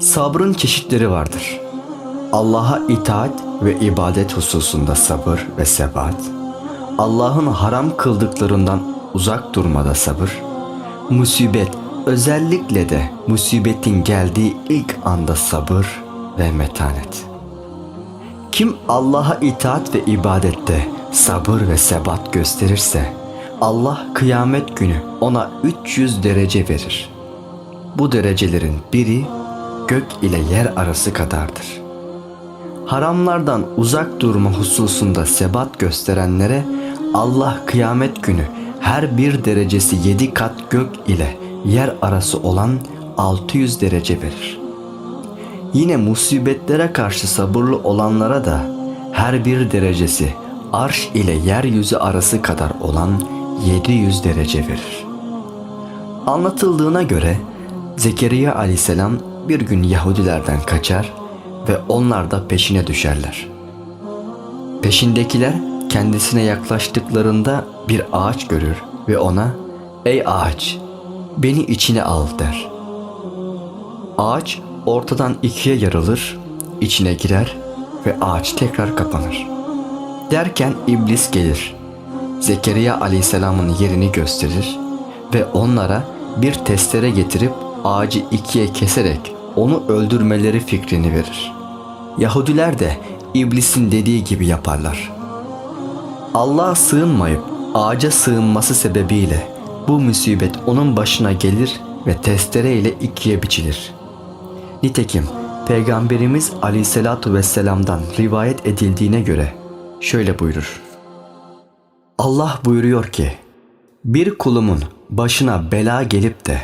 Sabrın çeşitleri vardır. Allah'a itaat ve ibadet hususunda sabır ve sebat. Allah'ın haram kıldıklarından uzak durmada sabır. Musibet, özellikle de musibetin geldiği ilk anda sabır ve metanet. Kim Allah'a itaat ve ibadette sabır ve sebat gösterirse Allah kıyamet günü ona 300 derece verir. Bu derecelerin biri gök ile yer arası kadardır. Haramlardan uzak durma hususunda sebat gösterenlere Allah kıyamet günü her bir derecesi 7 kat gök ile yer arası olan 600 derece verir. Yine musibetlere karşı sabırlı olanlara da her bir derecesi arş ile yeryüzü arası kadar olan 700 derece verir. Anlatıldığına göre Zekeriya aleyhisselam bir gün Yahudilerden kaçar ve onlar da peşine düşerler. Peşindekiler kendisine yaklaştıklarında bir ağaç görür ve ona "Ey ağaç, beni içine al." der. Ağaç ortadan ikiye yarılır, içine girer ve ağaç tekrar kapanır. Derken iblis gelir. Zekeriya aleyhisselamın yerini gösterir ve onlara bir testere getirip ağacı ikiye keserek onu öldürmeleri fikrini verir. Yahudiler de iblisin dediği gibi yaparlar. Allah'a sığınmayıp ağaca sığınması sebebiyle bu musibet onun başına gelir ve testere ile ikiye biçilir. Nitekim Peygamberimiz Aleyhisselatu Vesselam'dan rivayet edildiğine göre şöyle buyurur. Allah buyuruyor ki, bir kulumun başına bela gelip de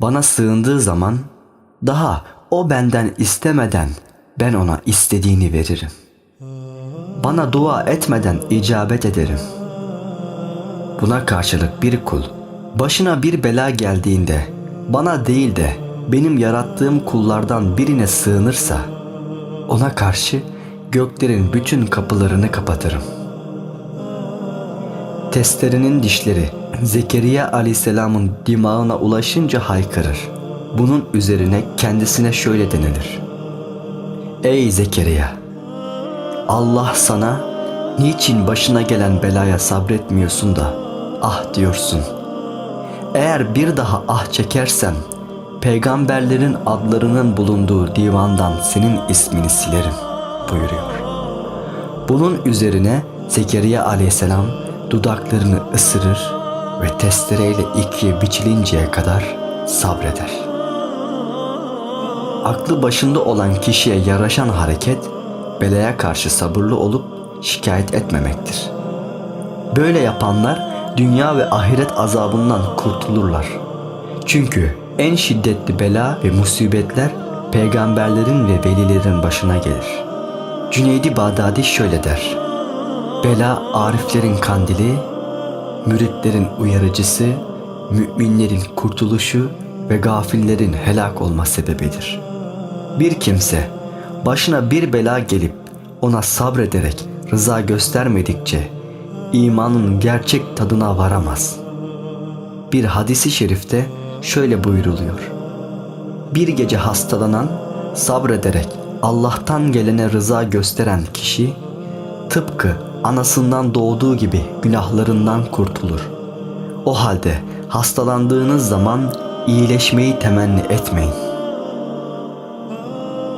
bana sığındığı zaman daha o benden istemeden ben ona istediğini veririm. Bana dua etmeden icabet ederim. Buna karşılık bir kul başına bir bela geldiğinde bana değil de benim yarattığım kullardan birine sığınırsa ona karşı göklerin bütün kapılarını kapatırım. Testerenin dişleri Zekeriya aleyhisselamın dimağına ulaşınca haykırır. Bunun üzerine kendisine şöyle denilir. Ey Zekeriya! Allah sana niçin başına gelen belaya sabretmiyorsun da ah diyorsun. Eğer bir daha ah çekersen peygamberlerin adlarının bulunduğu divandan senin ismini silerim buyuruyor. Bunun üzerine Zekeriya aleyhisselam dudaklarını ısırır ve testereyle ikiye biçilinceye kadar sabreder. Aklı başında olan kişiye yaraşan hareket belaya karşı sabırlı olup şikayet etmemektir. Böyle yapanlar dünya ve ahiret azabından kurtulurlar. Çünkü en şiddetli bela ve musibetler peygamberlerin ve velilerin başına gelir. Cüneydi Bağdadi şöyle der. Bela ariflerin kandili, müritlerin uyarıcısı, müminlerin kurtuluşu ve gafillerin helak olma sebebidir. Bir kimse başına bir bela gelip ona sabrederek rıza göstermedikçe imanın gerçek tadına varamaz. Bir hadisi şerifte şöyle buyruluyor. Bir gece hastalanan sabrederek Allah'tan gelene rıza gösteren kişi tıpkı anasından doğduğu gibi günahlarından kurtulur. O halde hastalandığınız zaman iyileşmeyi temenni etmeyin.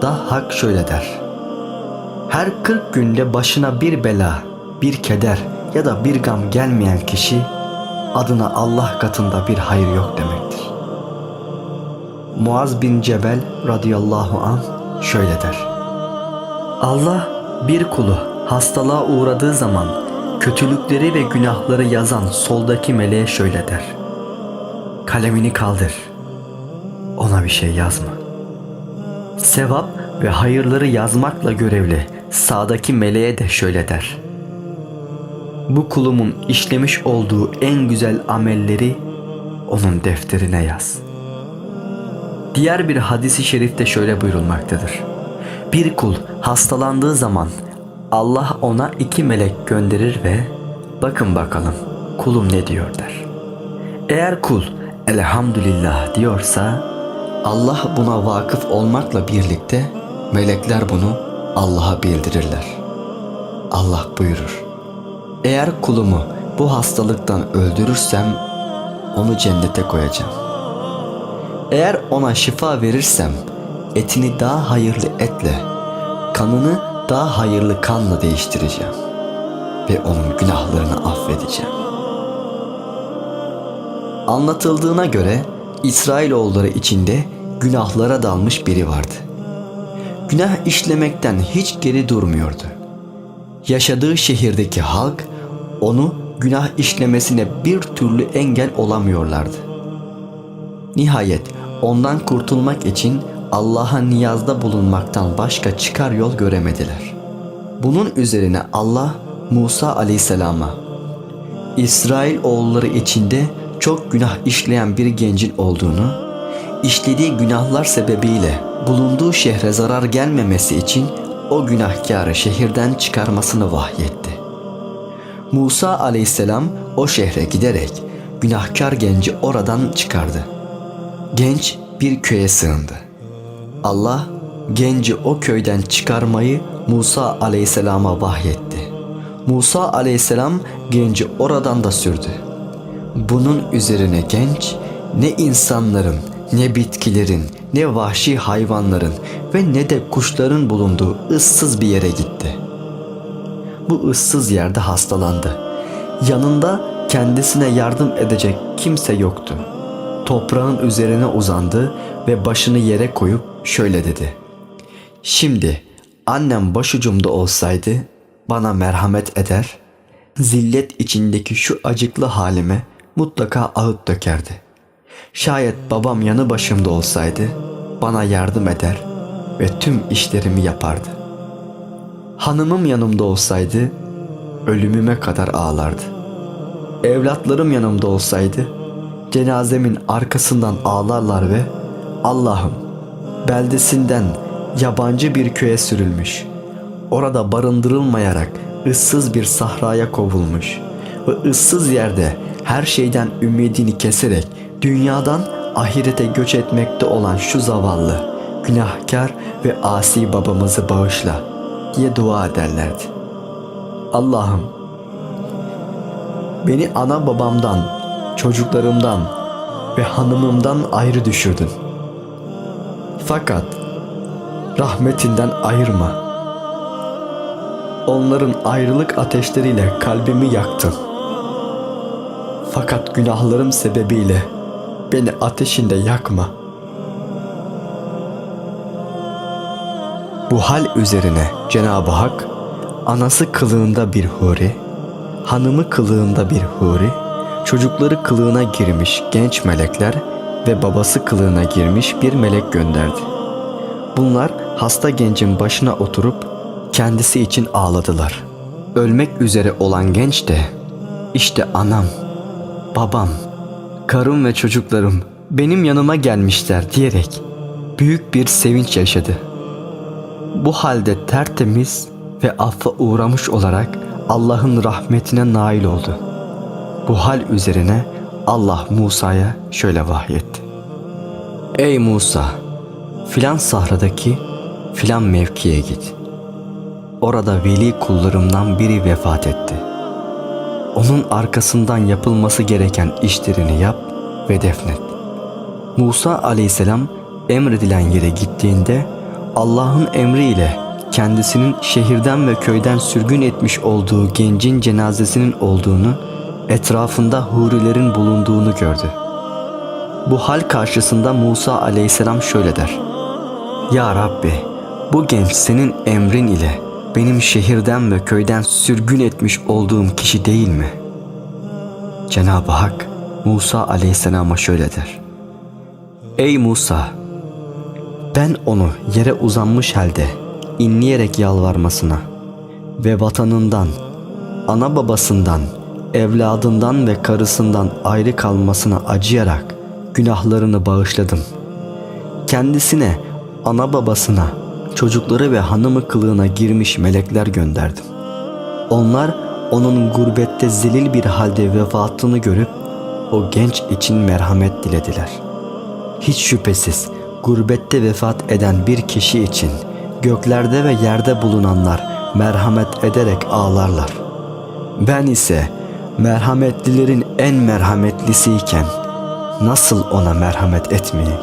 Da Hak şöyle der. Her 40 günde başına bir bela, bir keder ya da bir gam gelmeyen kişi adına Allah katında bir hayır yok demektir. Muaz bin Cebel radıyallahu an şöyle der. Allah bir kulu hastalığa uğradığı zaman kötülükleri ve günahları yazan soldaki meleğe şöyle der. Kalemini kaldır. Ona bir şey yazma. Sevap ve hayırları yazmakla görevli sağdaki meleğe de şöyle der. Bu kulumun işlemiş olduğu en güzel amelleri onun defterine yaz. Diğer bir hadisi şerifte şöyle buyurulmaktadır. Bir kul hastalandığı zaman Allah ona iki melek gönderir ve bakın bakalım kulum ne diyor der. Eğer kul elhamdülillah diyorsa Allah buna vakıf olmakla birlikte melekler bunu Allah'a bildirirler. Allah buyurur. Eğer kulumu bu hastalıktan öldürürsem onu cennete koyacağım. Eğer ona şifa verirsem etini daha hayırlı etle, kanını daha hayırlı kanla değiştireceğim ve onun günahlarını affedeceğim. Anlatıldığına göre İsrailoğulları içinde günahlara dalmış biri vardı. Günah işlemekten hiç geri durmuyordu. Yaşadığı şehirdeki halk onu günah işlemesine bir türlü engel olamıyorlardı. Nihayet ondan kurtulmak için Allah'a niyazda bulunmaktan başka çıkar yol göremediler. Bunun üzerine Allah Musa aleyhisselama İsrail oğulları içinde çok günah işleyen bir gencin olduğunu, işlediği günahlar sebebiyle bulunduğu şehre zarar gelmemesi için o günahkarı şehirden çıkarmasını vahyetti. Musa aleyhisselam o şehre giderek günahkar genci oradan çıkardı. Genç bir köye sığındı. Allah genci o köyden çıkarmayı Musa aleyhisselama vahyetti. Musa aleyhisselam genci oradan da sürdü. Bunun üzerine genç ne insanların, ne bitkilerin, ne vahşi hayvanların ve ne de kuşların bulunduğu ıssız bir yere gitti. Bu ıssız yerde hastalandı. Yanında kendisine yardım edecek kimse yoktu. Toprağın üzerine uzandı ve başını yere koyup şöyle dedi. Şimdi annem başucumda olsaydı bana merhamet eder, zillet içindeki şu acıklı halime mutlaka ağıt dökerdi. Şayet babam yanı başımda olsaydı bana yardım eder ve tüm işlerimi yapardı. Hanımım yanımda olsaydı ölümüme kadar ağlardı. Evlatlarım yanımda olsaydı cenazemin arkasından ağlarlar ve Allah'ım beldesinden yabancı bir köye sürülmüş. Orada barındırılmayarak ıssız bir sahraya kovulmuş ve ıssız yerde her şeyden ümidini keserek dünyadan ahirete göç etmekte olan şu zavallı, günahkar ve asi babamızı bağışla diye dua ederlerdi. Allah'ım beni ana babamdan, çocuklarımdan ve hanımımdan ayrı düşürdün. Fakat rahmetinden ayırma. Onların ayrılık ateşleriyle kalbimi yaktın. Fakat günahlarım sebebiyle beni ateşinde yakma. Bu hal üzerine Cenab-ı Hak anası kılığında bir huri, hanımı kılığında bir huri, çocukları kılığına girmiş genç melekler ve babası kılığına girmiş bir melek gönderdi. Bunlar hasta gencin başına oturup kendisi için ağladılar. Ölmek üzere olan genç de işte anam, babam, karım ve çocuklarım benim yanıma gelmişler diyerek büyük bir sevinç yaşadı. Bu halde tertemiz ve affa uğramış olarak Allah'ın rahmetine nail oldu. Bu hal üzerine Allah Musa'ya şöyle vahyetti. Ey Musa! Filan sahradaki filan mevkiye git. Orada veli kullarımdan biri vefat etti. Onun arkasından yapılması gereken işlerini yap ve defnet. Musa aleyhisselam emredilen yere gittiğinde Allah'ın emriyle kendisinin şehirden ve köyden sürgün etmiş olduğu gencin cenazesinin olduğunu, etrafında hurilerin bulunduğunu gördü. Bu hal karşısında Musa aleyhisselam şöyle der. Ya Rabbi bu genç senin emrin ile benim şehirden ve köyden sürgün etmiş olduğum kişi değil mi? Cenab-ı Hak Musa aleyhisselama şöyle der. Ey Musa! Ben onu yere uzanmış halde inleyerek yalvarmasına ve vatanından, ana babasından, evladından ve karısından ayrı kalmasına acıyarak günahlarını bağışladım. Kendisine, ana babasına, çocukları ve hanımı kılığına girmiş melekler gönderdim. Onlar onun gurbette zelil bir halde vefatını görüp o genç için merhamet dilediler. Hiç şüphesiz gurbette vefat eden bir kişi için göklerde ve yerde bulunanlar merhamet ederek ağlarlar. Ben ise merhametlilerin en merhametlisiyken nasıl ona merhamet etmeyeyim?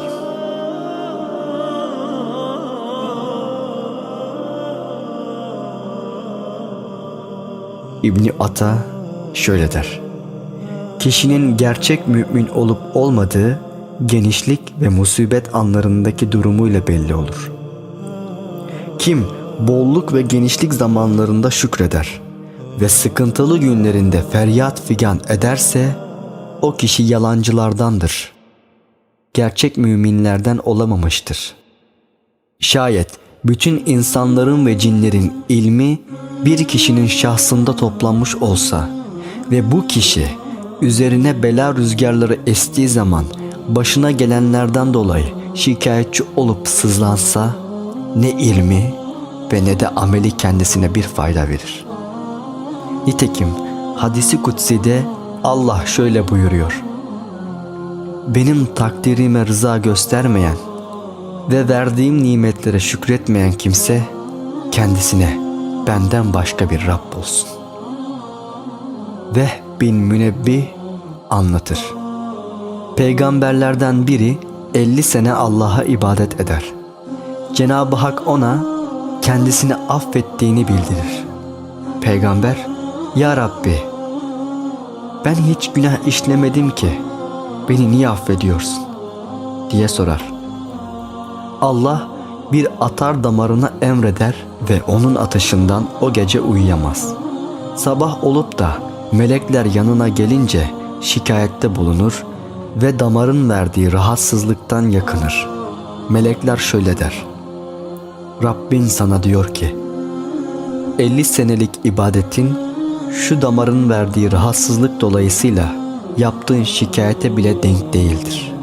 İbni Ata şöyle der. Kişinin gerçek mümin olup olmadığı genişlik ve musibet anlarındaki durumuyla belli olur. Kim bolluk ve genişlik zamanlarında şükreder ve sıkıntılı günlerinde feryat figan ederse o kişi yalancılardandır. Gerçek müminlerden olamamıştır. Şayet bütün insanların ve cinlerin ilmi bir kişinin şahsında toplanmış olsa ve bu kişi üzerine bela rüzgarları estiği zaman başına gelenlerden dolayı şikayetçi olup sızlansa ne ilmi ve ne de ameli kendisine bir fayda verir. Nitekim hadisi kutsi'de Allah şöyle buyuruyor. Benim takdirime rıza göstermeyen ve verdiğim nimetlere şükretmeyen kimse kendisine benden başka bir Rab olsun. Ve bin Münebbih anlatır. Peygamberlerden biri 50 sene Allah'a ibadet eder. Cenab-ı Hak ona kendisini affettiğini bildirir. Peygamber, Ya Rabbi, ben hiç günah işlemedim ki, beni niye affediyorsun? diye sorar. Allah bir atar damarına emreder ve onun atışından o gece uyuyamaz. Sabah olup da melekler yanına gelince şikayette bulunur ve damarın verdiği rahatsızlıktan yakınır. Melekler şöyle der. Rabbin sana diyor ki 50 senelik ibadetin şu damarın verdiği rahatsızlık dolayısıyla yaptığın şikayete bile denk değildir.''